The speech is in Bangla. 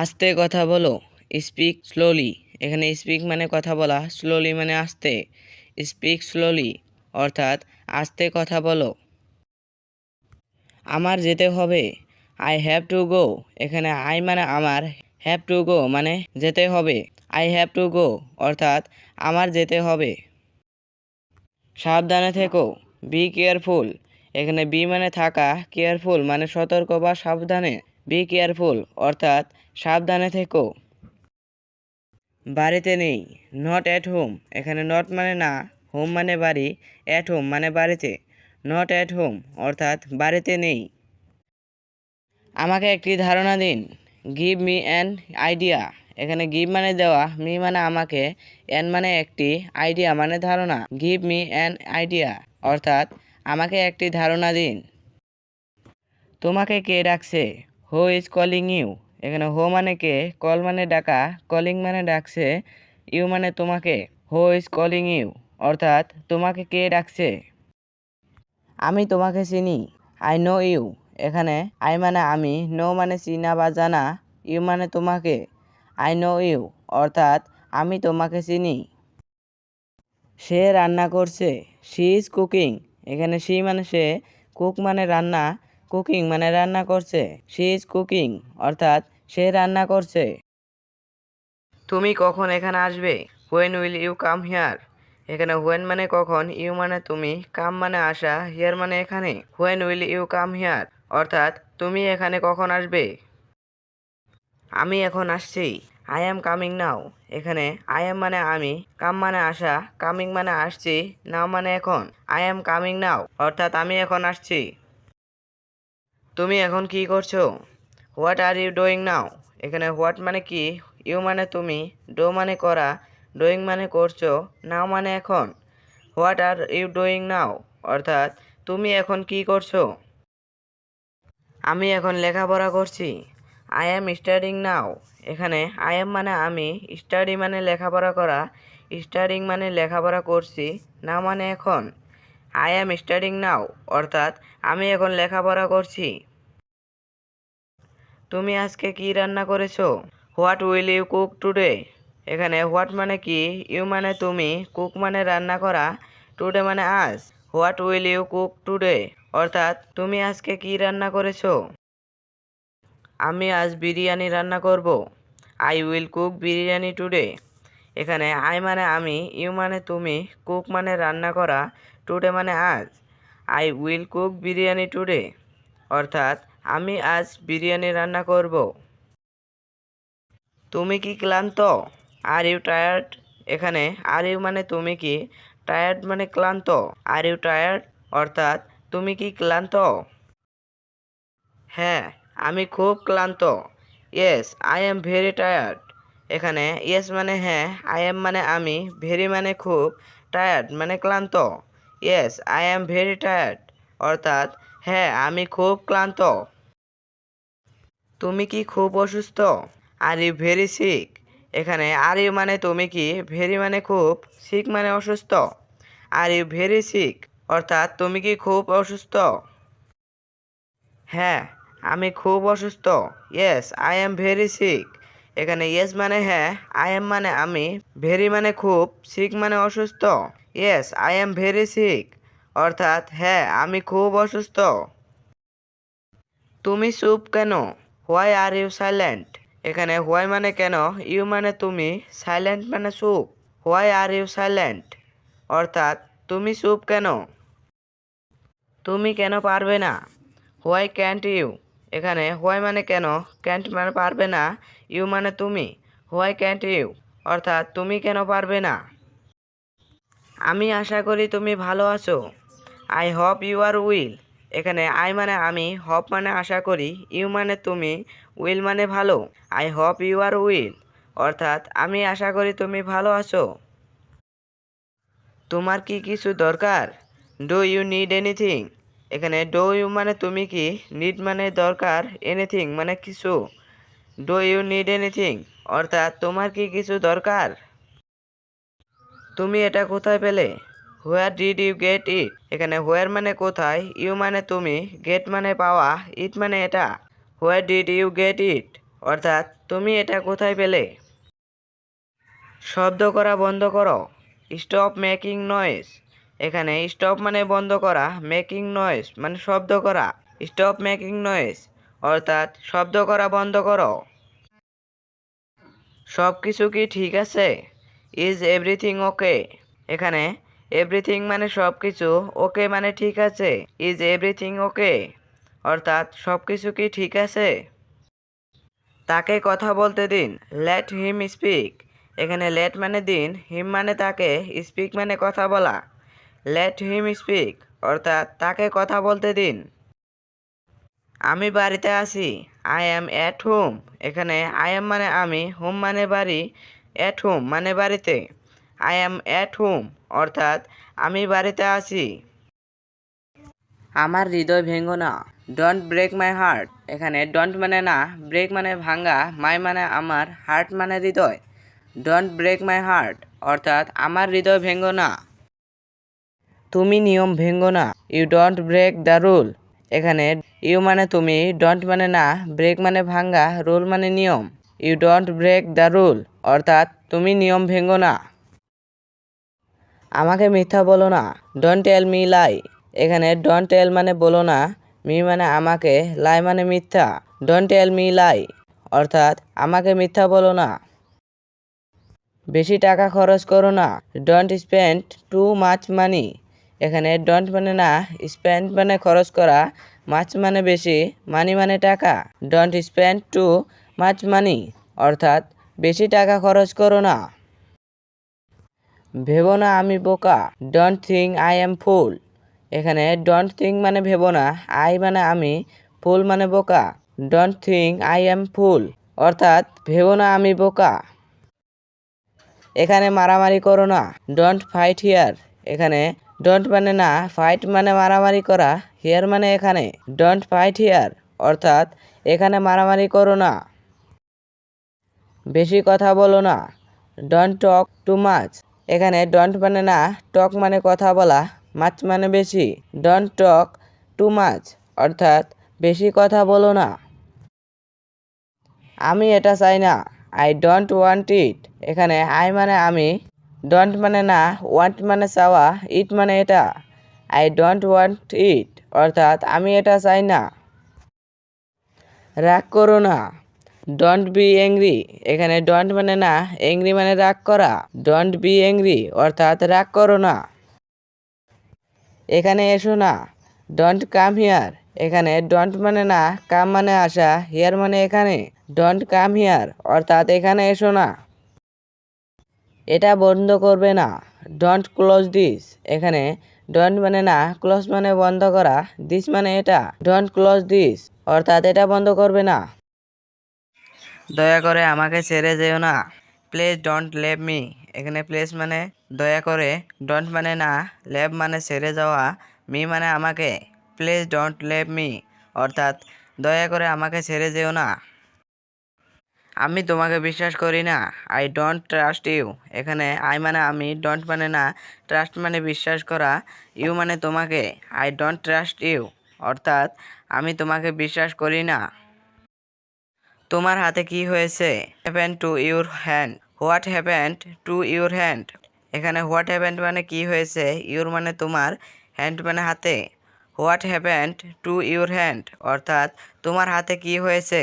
আস্তে কথা বলো। স্পিক স্লোলি এখানে স্পিক মানে কথা বলা। স্লোলি মানে আস্তে। স্পিক স্লোলি অর্থাৎ আস্তে কথা বলো। আমার যেতে হবে। আই হ্যাভ টু গো এখানে আই মানে আমার। হ্যাভ টু গো মানে যেতে হবে। আই হ্যাভ টু গো অর্থাৎ আমার যেতে হবে। সাবধানে থেকো। বি কেয়ারফুল এখানে বি মানে থাকা। কেয়ারফুল মানে সতর্ক বা সাবধানে। বি কেয়ারফুল অর্থাৎ সাবধানে থেকো। বাড়িতে নেই। নট অ্যাট হোম এখানে নট মানে না হোম মানে বাড়ি অ্যাট হোম মানে বাড়িতে। নট অ্যাট হোম অর্থাৎ বাড়িতে নেই। আমাকে একটি ধারণা দিন। গিভ মি অ্যান আইডিয়া এখানে গিভ মানে দেওয়া মি মানে আমাকে অ্যান মানে একটি আইডিয়া মানে ধারণা। গিভ মি অ্যান আইডিয়া অর্থাৎ আমাকে একটি ধারণা দিন। তোমাকে কে ডাকছে? হো ইজ কলিং ইউ এখানে হো মানে কে? কল মানে ডাকা, কলিং মানে ডাকছে, ইউ মানে তোমাকে, হো ইজ কলিং ইউ, অর্থাৎ তোমাকে কে ডাকছে? আমি তোমাকে চিনি, আই নো ইউ, এখানে আই মানে আমি, নো মানে চিনা বা জানা, ইউ মানে তোমাকে, আই নো ইউ, অর্থাৎ আমি তোমাকে চিনি। সে রান্না করছে শি ইজ কুকিং, এখানে শি মানে সে, কুক মানে রান্না, কুকিং মানে রান্না করছে শি ইজ কুকিং, অর্থাৎ সে রান্না করছে। তুমি কখন এখানে আসবে? When will you come here এখানে হোয়েন মানে কখন ইউ মানে তুমি কাম মানে আসা হিয়ার মানে এখানে when will you come here অর্থাৎ, তুমি এখানে কখন আসবে? আমি এখন আসছি। আই অ্যাম কামিং নাও এখানে আই অ্যাম মানে আমি কাম মানে আসা কামিং মানে আসছি নাও মানে এখন আই অ্যাম কামিং নাও অর্থাৎ আমি এখন আসছি। তুমি এখন কি করছ? What are you doing now? এখানে হোয়াট মানে কি? ইউ মানে তুমি, ডো মানে করা, ডুইং মানে করছ, নাও মানে এখন। What are you doing now? অর্থাৎ, তুমি এখন কি করছ? আমি এখন লেখাপড়া করছি। I am studying now. এখানে, আই অ্যাম মানে আমি, স্টাডি মানে লেখাপড়া করা, স্টাডিং মানে লেখাপড়া করছি না মানে এখন। I am studying now. অর্থাৎ, আমি এখন লেখাপড়া করছি। তুমি আজকে কি রান্না করেছ? What will you cook today এখানে হোয়াট মানে কি? ইউ মানে তুমি? কুক মানে রান্না করা? টুডে মানে আজ? What will you cook today অর্থাৎ তুমি আজকে কি রান্না করেছ? আমি আজ বিরিয়ানি রান্না করব। I will cook biryani today এখানে আই মানে আমি ইউ মানে তুমি কুক মানে রান্না করা টুডে মানে আজ। I will cook biryani today অর্থাৎ আমি আজ বিরিয়ানি রান্না করব। তুমি কি ক্লান্ত? আর ইউ টায়ার্ড এখানে আর ইউ মানে তুমি কি? টায়ার্ড মানে ক্লান্ত। আর ইউ টায়ার্ড অর্থাৎ, তুমি কি ক্লান্ত? হ্যাঁ আমি খুব ক্লান্ত। Yes I am very tired এখানে ইয়েস মানে হ্যাঁ আই এম মানে আমি ভেরি মানে খুব টায়ার্ড মানে ক্লান্ত। Yes I am very tired অর্থাৎ হ্যাঁ আমি খুব ক্লান্ত। তুমি কি খুব অসুস্থ? আর ইউ ভেরি সিক এখানে আর ইউ মানে তুমি কি ভেরি মানে খুব সিক মানে অসুস্থ? আর ইউ ভেরি সিক অর্থাৎ তুমি কি খুব অসুস্থ? হ্যাঁ আমি খুব অসুস্থ। Yes I am very sick এখানে ইয়েস মানে হ্যাঁ আই এম মানে আমি ভেরি মানে খুব সিক মানে অসুস্থ। Yes I am very sick অর্থাৎ হ্যাঁ আমি খুব অসুস্থ। তুমি চুপ কেন? Why are you silent? এখানে হোয়াই মানে কেন? ইউ মানে তুমি, সাইলেন্ট মানে চুপ। Why are you silent? অর্থাৎ তুমি চুপ কেন? তুমি কেন পারবে না? Why can't you? এখানে হোয়াই মানে কেন? ক্যান্ট মানে পারবে না, ইউ মানে তুমি। Why can't you? অর্থাৎ তুমি কেন পারবে না? আমি আশা করি তুমি ভালো আছো। I hope you are well. এখানে আই মানে আমি হপ মানে আশা করি ইউ মানে তুমি উইল মানে ভালো I hope you are well অর্থাৎ আমি আশা করি তুমি ভালো আছো। তোমার কি কিছু দরকার? ডু ইউ নিড এনিথিং এখানে ডো ইউ মানে তুমি কি নিড মানে দরকার এনিথিং মানে কিছু। ডু ইউ নিড এনিথিং অর্থাৎ তোমার কি কিছু দরকার? তুমি এটা কোথায় পেলে? Where did you get it এখানে হোয়ার মানে কোথায় ইউ মানে তুমি গেট মানে পাওয়া ইট মানে এটা। Where did you get it অর্থাৎ তুমি এটা কোথায় পেলে? শব্দ করা বন্ধ করো। স্টপ মেকিং নয়েস এখানে স্টপ মানে বন্ধ করা মেকিং নয়েস মানে শব্দ করা। স্টপ মেকিং নয়েস অর্থাৎ শব্দ করা বন্ধ করো। সব কিছু কি ঠিক আছে? ইজ এভরিথিং ওকে এখানে এভরিথিং মানে সব কিছু ওকে মানে ঠিক আছে? ইজ এভরিথিং ওকে অর্থাৎ সব কিছু কি ঠিক আছে? তাকে কথা বলতে দিন। লেট হিম স্পিক এখানে লেট মানে দিন হিম মানে তাকে স্পিক মানে কথা বলা। লেট হিম স্পিক অর্থাৎ তাকে কথা বলতে দিন। আমি বাড়িতে আছি। আই অ্যাম অ্যাট হোম এখানে আই অ্যাম মানে আমি হোম মানে বাড়ি অ্যাট হোম মানে বাড়িতে। আই অ্যাম অ্যাট হোম অর্থাৎ আমি বাড়িতে আছি। আমার হৃদয় ভেঙো না। ডোন্ট ব্রেক মাই হার্ট এখানে ডোন্ট মানে না ব্রেক মানে ভাঙ্গা মাই মানে আমার হার্ট মানে হৃদয়। ডোন্ট ব্রেক মাই হার্ট অর্থাৎ আমার হৃদয় ভেঙো না। তুমি নিয়ম ভেঙ্গো না। You don't break the rule এখানে ইউ মানে তুমি ডোন্ট মানে না ব্রেক মানে ভাঙ্গা রুল মানে নিয়ম। You don't break the rule অর্থাৎ তুমি নিয়ম ভেঙ্গো না। আমাকে মিথ্যা বলো না। ডোন্ট টেল মি লাই এখানে ডোন্ট টেল মানে বলো না। মি মানে আমাকে লাই মানে মিথ্যা। ডোন্ট টেল মি লাই অর্থাৎ আমাকে মিথ্যা বলো না। বেশি টাকা খরচ করো না। Don't spend too much money এখানে ডোন্ট মানে না স্পেন্ড মানে খরচ করা। মাছ মানে বেশি মানি মানে টাকা। Don't spend too much money অর্থাৎ বেশি টাকা খরচ করো না। ভেবো না আমি বোকা। Don't think I am fool এখানে ডোন্ট থিঙ্ক মানে ভেবো না আই মানে আমি ফুল মানে বোকা। Don't think I am fool অর্থাৎ ভেবো না আমি বোকা। এখানে মারামারি করো না ডোন্ট ফাইট হিয়ার এখানে ডোন্ট মানে না ফাইট মানে মারামারি করা হিয়ার মানে এখানে ডোন্ট ফাইট হিয়ার অর্থাৎ এখানে মারামারি করো না। বেশি কথা বলো না ডোন্ট টক টু মাচ এখানে ডন্ট মানে না টক মানে কথা বলা মাছ মানে বেশি ডোন্ট টক টু মাচ অর্থাৎ বেশি কথা বলো না। আমি এটা চাই না আই ডোন্ট ওয়ান্ট ইট এখানে আই মানে আমি ডোন্ট মানে না ওয়ান্ট মানে চাওয়া ইট মানে এটা আই ডোন্ট ওয়ান্ট ইট অর্থাৎ আমি এটা চাই না। রাগ করো না। ডোন্ট বি অ্যাংরি এখানে ডোন্ট মানে না অ্যাংরি মানে রাগ করা। ডোন্ট বি অ্যাংরি অর্থাৎ রাগ করো না। এখানে এসো না। ডোন্ট কাম হিয়ার এখানে ডোন্ট মানে না কাম মানে আসা হিয়ার মানে এখানে। ডোন্ট কাম হিয়ার অর্থাৎ এখানে এসো না। এটা বন্ধ করবে না। ডোন্ট ক্লোজ দিস এখানে ডোন্ট মানে না ক্লোজ মানে বন্ধ করা। দিস মানে এটা। ডোন্ট ক্লোজ দিস অর্থাৎ এটা বন্ধ করবে না। দয়া করে আমাকে ছেড়ে যেও না। প্লিজ ডোন্ট লেভ মি এখানে প্লেস মানে দয়া করে ডোন্ট মানে না লেভ মানে ছেড়ে যাওয়া মি মানে আমাকে। প্লিজ ডোন্ট লেভ মি অর্থাৎ দয়া করে আমাকে ছেড়ে যেও না। আমি তোমাকে বিশ্বাস করি না। আই ডোন্ট ট্রাস্ট ইউ এখানে আই মানে আমি ডোন্ট মানে না। ট্রাস্ট মানে বিশ্বাস করা। ইউ মানে তোমাকে। আই ডোন্ট ট্রাস্ট ইউ অর্থাৎ আমি তোমাকে বিশ্বাস করি না। তোমার হাতে কি হয়েছে? Happen to your hand what happen to your hand এখানে হোয়াট হ্যাপেন মানে কি হয়েছে? ইউর মানে তোমার হ্যান্ড মানে হাতে। What happen to your hand অর্থাৎ তোমার হাতে কি হয়েছে?